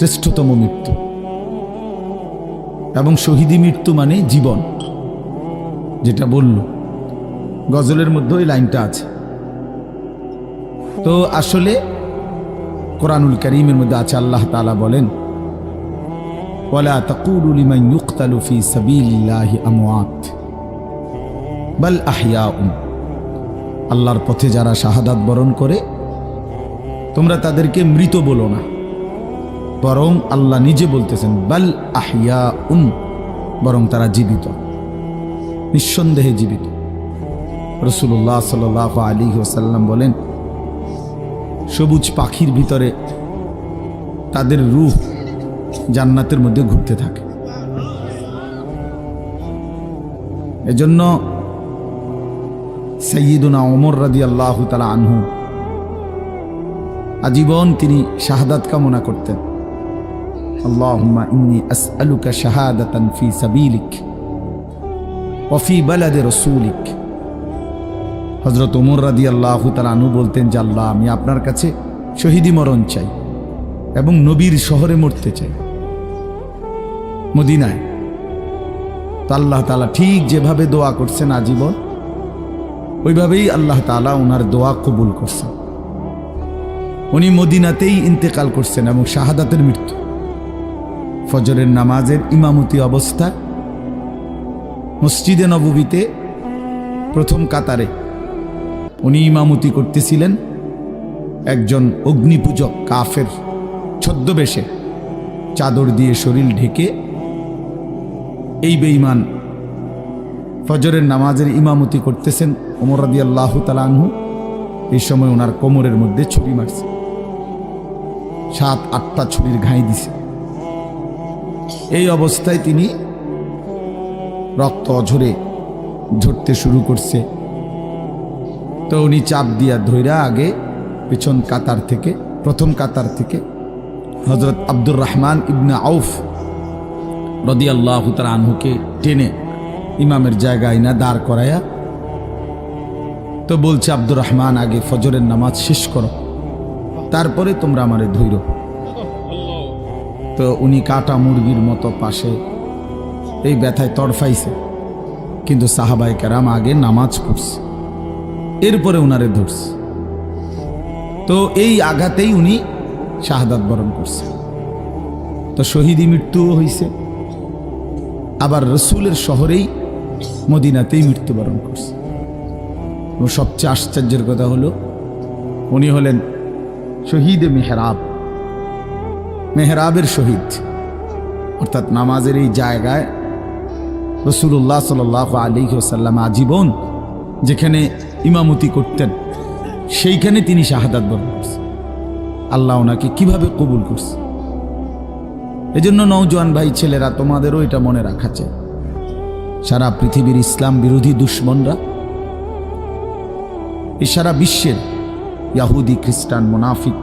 শ্রেষ্ঠতম মৃত্যু। এবং শহীদি মৃত্যু মানে জীবন। যেটা বলল, গজলের মধ্যে ওই লাইনটা আছে। তো আসলে কোরআনুল করিমের মধ্যে আছে, আল্লাহ তাআলা বলেন আল্লাহর পথে যারা শাহাদাত বরণ করে, তোমরা তাদেরকে মৃত বলো না। বরং আল্লাহ নিজে বলতেছেন, বাল আহিয়া উন বরং তারা জীবিত। নিঃসন্দেহে জীবিত। রসুল্লাহ সাল আলী ওসাল্লাম বলেন, সবুজ পাখির ভিতরে তাদের রূহ জান্নাতের মধ্যে ঘুরতে থাকে। এজন্য সৈয়দুনা ওমর রাদি আল্লাহ তালা আনহু আজীবন তিনি শাহাদাত কামনা করতেন। আল্লাহুম্মা ইন্নি আসআলুকা শাহাদাতান ফি সাবিলিক ওয়া ফি বালাদে রাসূলিক হযরত ওমর রাদিয়াল্লাহু তাআলা আনহু বলতেন যে, আল্লাহ, আমি আপনার কাছে শহীদি মরণ চাই এবং নবীর শহরে মরতে চাই মদিনায়। তো আল্লাহ তাআলা ঠিক যেভাবে দোয়া করছেন আজীবন, ওইভাবেই আল্লাহ তাআলা ওনার দোয়া কবুল করছেন। উনি মদিনাতেই ইন্তেকাল করছেন এবং শাহাদাতের মৃত্যু। ফজরের নামাজের ইমামতি অবস্থা। মসজিদে নববীতে প্রথম কাতারে উনি ইমামতি করতেছিলেন একজন অগ্নিপূজক কাফের ছদ্মবেশে। চাদর দিয়ে শরীর ঢেকে এই বেঈমান ফজরের নামাজের ইমামতি করতেছেন ওমর রাদি আল্লাহ তালানহু এই সময় ওনার কোমরের মধ্যে ছুরি মারছে। সাত, আটটা ছুরির ঘাই দিছে। এই অবস্থায় তিনি রক্ত অঝরে ঝরতে শুরু করছে। তো উনি চাপ দিয়া ধৈরা আগে পেছন কাতার থেকে, প্রথম কাতার থেকে হজরত আব্দুর রহমান ইবনা আউফ রদি আল্লাহ আনহুকে টেনে ইমামের জায়গায় না দাঁড় করায়া তো বলছে, আব্দুর রহমান, আগে ফজরের নামাজ শেষ করো, তারপরে তোমরা আমারে ধৈর তো উনি কাটা মুরগির মতো পাশে এই ব্যথায় তড়ফাইছে কিন্তু সাহাবাই কেরাম আগে নামাজ পড়ছে। এরপরে উনারে ধরছে। তো এই আঘাতেই উনি শাহাদাত বরণ করছে। তো শহীদি মৃত্যুও হয়েছে আবার রসুলের শহরেই মদিনাতেই মৃত্যুবরণ করছে। সবচেয়ে আশ্চর্যের কথা হলো, উনি হলেন শহীদে মেহরাব। মেহরাবের শহীদ। অর্থাৎ নামাজের এই জায়গায় রসুল্লাহ সাল আলী সাল্লাম আজীবন যেখানে ইমামতি করতেন, সেইখানে তিনি শাহাদাত বরণ করছেন। আল্লাহ ওনাকে কীভাবে কবুল করছে? এজন্য নৌজওয়ান ভাই, ছেলেরা, তোমাদেরও এটা মনে রাখা চাই। সারা পৃথিবীর ইসলাম বিরোধী দুশ্মনরা এই সারা বিশ্বের ইয়াহুদি, খ্রিস্টান, মোনাফিক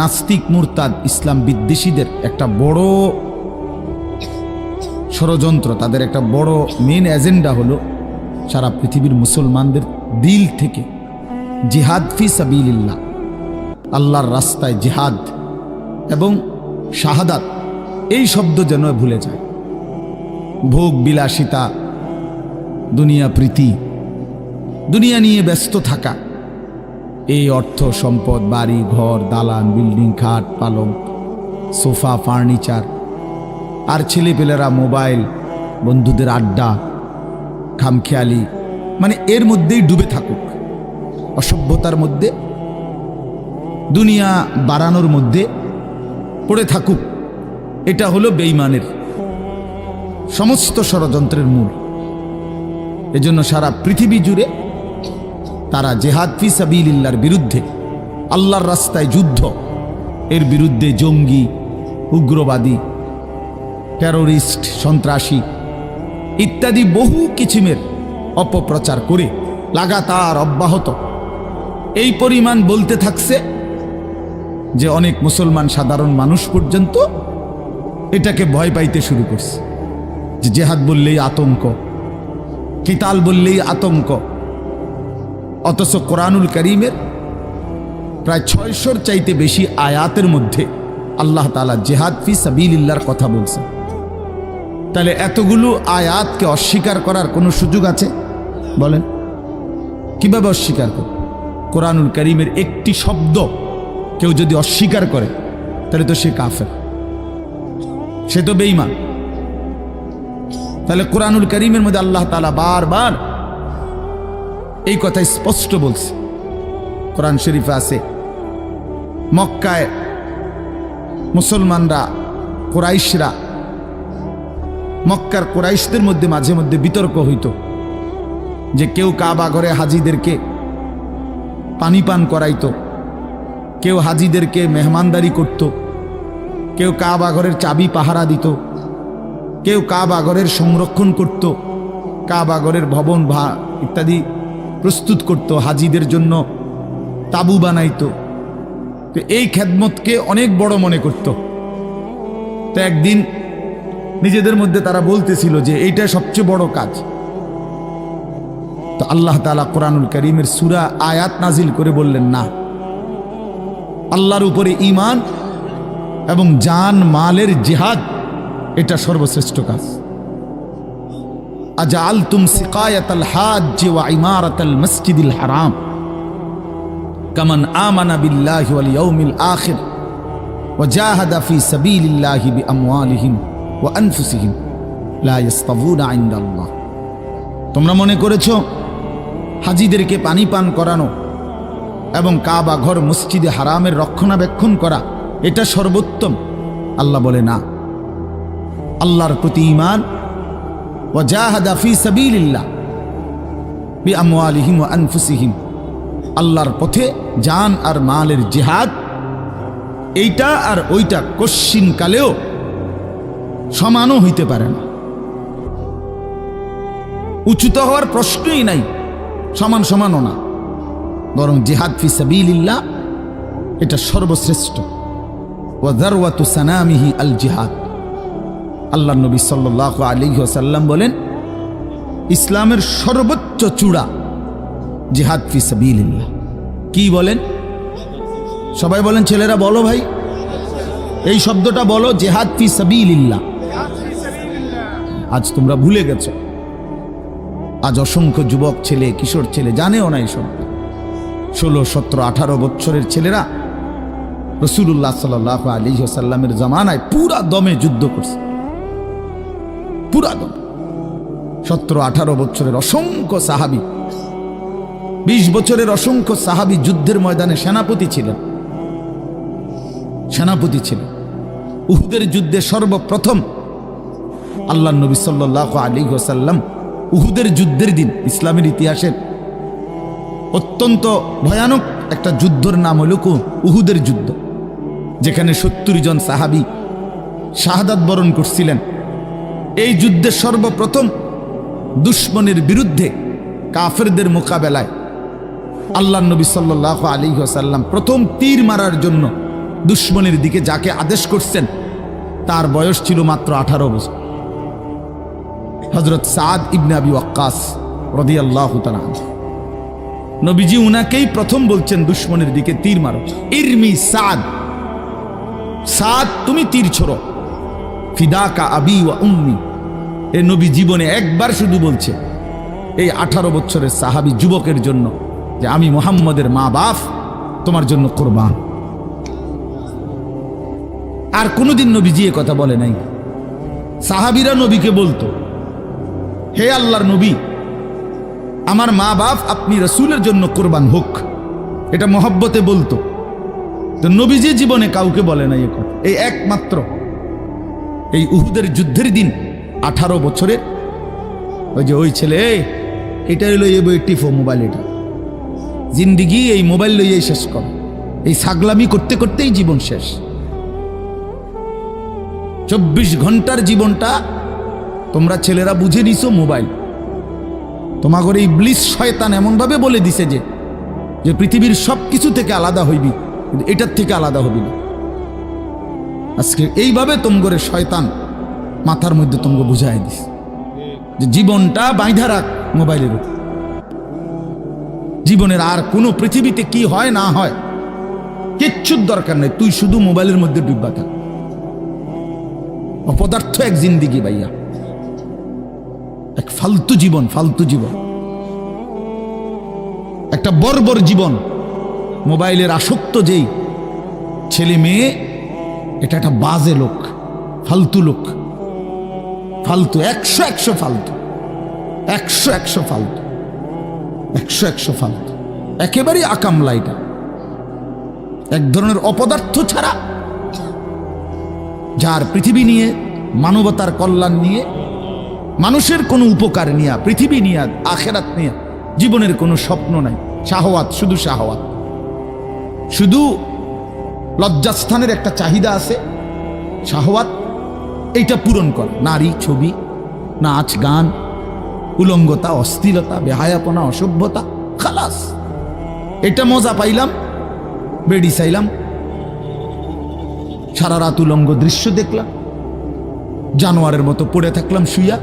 নাস্তিক মুরতাদ ইসলাম বিদ্বেষীদের একটা বড় ষড়যন্ত্র, তাদের একটা বড় মেন এজেন্ডা হলো সারা পৃথিবীর মুসলমানদের দিল থেকে জিহাদ ফি সাবিল্লাহ আল্লাহর রাস্তায় জিহাদ এবং শাহাদাত, এই শব্দ যেন ভুলে যায়। ভোগ বিলাসিতা, দুনিয়া প্রীতি, দুনিয়া নিয়ে ব্যস্ত থাকা এই অর্থ সম্পদ, বাড়ি, ঘর, দালান, বিল্ডিং, খাট, পালং, সোফা, ফার্নিচার। আর ছেলেপেলেরা মোবাইল, বন্ধুদের আড্ডা, খামখেয়ালি মানে এর মধ্যেই ডুবে থাকুক। অসভ্যতার মধ্যে, দুনিয়া বাড়ানোর মধ্যে পড়ে থাকুক। এটা হলো বেইমানের সমস্ত ষড়যন্ত্রের মূল। এজন্য সারা পৃথিবী জুড়ে তারা জেহাদ ফি সাবিল্লার বিরুদ্ধে, আল্লাহর রাস্তায় যুদ্ধ, এর বিরুদ্ধে জঙ্গি, উগ্রবাদী টেরোরিস্ট সন্ত্রাসী ইত্যাদি বহু কিছিমের অপপ্রচার করে লাগাতার অব্যাহত। এই পরিমাণ বলতে থাকছে যে অনেক মুসলমান সাধারণ মানুষ পর্যন্ত এটাকে ভয় পাইতে শুরু করছে। যে জেহাদ বললেই আতঙ্ক, কিতাল বললেই আতঙ্ক অথচ কোরআনুল করিমের প্রায় ছয়শোর চাইতে বেশি আয়াতের মধ্যে আল্লাহ তালা জেহাদ ফি সাবিল্লার কথা বলছেন। তাহলে এতগুলো আয়াতকে অস্বীকার করার কোনো সুযোগ আছে? বলেন। কীভাবে অস্বীকার করে কোরআনুল করিমের একটি শব্দ কেউ যদি অস্বীকার করে, তাহলে তো সে কাফের। সে তো বেইমান তাহলে কোরআনুল করিমের মধ্যে আল্লাহ তালা বারবার এই কথা স্পষ্ট বলছে। কোরআন শরীফে আছে, মক্কায় মুসলমানরা, কোরাইশরা, মক্কার কোরাইশদের মধ্যে মাঝে মধ্যে বিতর্ক হইত যে কেউ কাবা ঘরে হাজিদেরকে পানি পান করাইতো, কেউ হাজিদেরকে মেহমানদারি করত, কেউ কাবা ঘরের চাবি পাহারা দিত, কেউ কাবা ঘরের সংরক্ষণ করত, কাবা ঘরের ভবন, ভা, ইত্যাদি প্রস্তুত করত, হাজিদের জন্য তাবু বানাইতো। তো এই খেদমতকে অনেক বড় মনে করত। তো একদিন নিজেদের মধ্যে তারা বলতেছিল যে, এইটা সবচেয়ে বড় কাজ। তো আল্লাহ তালা কোরআনুল করিমের সুরা আয়াত নাজিল করে বললেন, না। আল্লাহর উপরে ইমান এবং জান, মালের জিহাদ, এটা সর্বশ্রেষ্ঠ কাজ। আজআলতুম সিকায়াতাল হাজ্জ ওয়া ইমারাতাল মসজিদিল হারাম কামান আমানা বিল্লাহি ওয়াল ইয়াউমিল আখির ওয়া জাহাদা ফি সাবিলিল্লাহি বিআমওয়ালিহিম ওয়া আনফুসিহিম লা ইস্তাবুনা ইনদাল্লাহ তোমরা মনে করেছ? হাজিদেরকে পানি পান করানো এবং কাবা ঘর মসজিদে হারামের রক্ষণাবেক্ষণ করা, এটা সর্বোত্তম। আল্লাহ বলে না। আল্লাহর প্রতি ইমান ও আল্লাহর পথে জান আর মালের জিহাদ। এইটা আর ওইটা কশ্চিন কালেও সমানও হইতে পারে না। উচ্চুত হওয়ার প্রশ্নই নাই, সমান সমানও না। বরং জেহাদ ফি সাবিলিল্লাহ, এটা সর্বশ্রেষ্ঠ। ওয়াদারওয়াতু সানামিহি আল জিহাদ। আল্লাহ নবী সাল্লাহ আলী সাল্লাম বলেন, ইসলামের সর্বোচ্চ চূড়া জিহাদ ফি কি বলেন? সবাই বলেন, ছেলেরা বলো ভাই। এই শব্দটা বলো, জেহাদ ফি সাবিলিল্লাহ। আজ তোমরা ভুলে গেছো। আজ অসংখ্য যুবক ছেলে, কিশোর ছেলে, জানেও না এসব ষোলো, সতেরো, আঠারো বছরের ছেলেরা রসুল্লাহ সাল আলী সাল্লামের জামানায় পুরা দমে যুদ্ধ করছে। পুরা দম সতেরো, আঠারো বছরের অসংখ্য সাহাবি, বিশ বছরের অসংখ্য সাহাবি যুদ্ধের ময়দানে সেনাপতি ছিলেন। সেনাপতি ছিলেন। উহুদের যুদ্ধে সর্বপ্রথম আল্লাহ নবী সাল্লাহ আলী সাল্লাম উহুদের যুদ্ধের দিন, ইসলামের ইতিহাসের অত্যন্ত ভয়ানক একটা যুদ্ধর নাম হল উহুদের যুদ্ধ, যেখানে সত্তর জন সাহাবি শাহাদাত বরণ করছিলেন। এই যুদ্ধে সর্বপ্রথম দুশ্মনের বিরুদ্ধে কাফেরদের মোকাবেলায় আল্লাহ নবী সাল্লাহ আলী সাল্লাম প্রথম তীর মারার জন্য দুশ্মনের দিকে যাকে আদেশ করছেন, তার বয়স ছিল মাত্র আঠারো বছর। হজরত সাদ ইবনে আবি ওয়াক্কাস রদি আল্লাহ নবীজি উনাকেই প্রথম বলছেন দুশ্মনের দিকে তীর মারো। ইরমি সাদ সাদ, তুমি তীর ছোড়ো। ফিদাকা আবি ওয়া উম্মি। এ নবী জীবনে একবার শুধু বলছে, এই আঠারো বছরের সাহাবি যুবকের জন্য যে আমি মোহাম্মদের মা বাপ, তোমার জন্য কোরবান। আর কোনোদিন নবীজি এ কথা বলে নাই। সাহাবিরা নবীকে বলতো, হে আল্লাহর নবী, আমার মা বাপ আপনি রসুলের জন্য কোরবান হোক। এটা মহব্বতে বলতো। তো নবীজি জীবনে কাউকে বলে নাই এখন এই একমাত্র এই উহুদের যুদ্ধের দিন আঠারো বছরের। ওই যে ওই ছেলে এটা হইল এই বই টিফো মোবাইল এটা। জিন্দিগি এই মোবাইল লইয়াই শেষ কর। এই সাগলামি করতে করতেই জীবন শেষ। চব্বিশ ঘণ্টার জীবনটা তোমরা ছেলেরা বুঝে নিছো মোবাইল। তোমাগর এই ব্লিস শয়তান এমনভাবে বলে দিছে যে যে পৃথিবীর সব কিছু থেকে আলাদা হইবি, কিন্তু এটার থেকে আলাদা হবি না। আজকে এইভাবে তোমগরে শয়তান মাথার মধ্যে তোমকে বুঝাই দিস। যে জীবনটা বাইধা রাখ মোবাইলের উপর। জীবনের আর কোনো পৃথিবীতে কি হয় না হয়, কিচ্ছুর দরকার নেই, তুই শুধু মোবাইলের মধ্যে ডুববা থাক। অপদার্থ এক জিন্দিগি ভাইয়া। এক ফালতু জীবন ফালতু জীবন। একটা বর্বর জীবন। মোবাইলের আসক্ত যেই ছেলে মেয়ে এটা একটা বাজে লোক, ফালতু লোক। ফালতু, একশো একশো ফালতু। একশো একশো ফালতু। একশো একশো ফালতু। একেবারেই আকামলা এটা। এক ধরনের অপদার্থ ছাড়া। যার পৃথিবী নিয়ে, মানবতার কল্যাণ নিয়ে, মানুষের কোনো উপকার নিয়ে, পৃথিবী নিয়ে, আখেরাত নিয়ে, জীবনের কোনো স্বপ্ন নাই। শাহওয়াত, শুধু শাহওয়াত। শুধু লজ্জাস্থানের একটা চাহিদা আছে। শাহওয়াত এইটা পূরণ কর। নারী ছবি, নাচ, গান, উলঙ্গতা, অস্থিরতা, বেহায়াপনা, অসভ্যতা, খালাস। এটা মজা পাইলাম, বেডি চাইলাম। সারা রাত উলঙ্গ দৃশ্য দেখলাম। জানোয়ারের মতো পড়ে থাকলাম শুইয়া।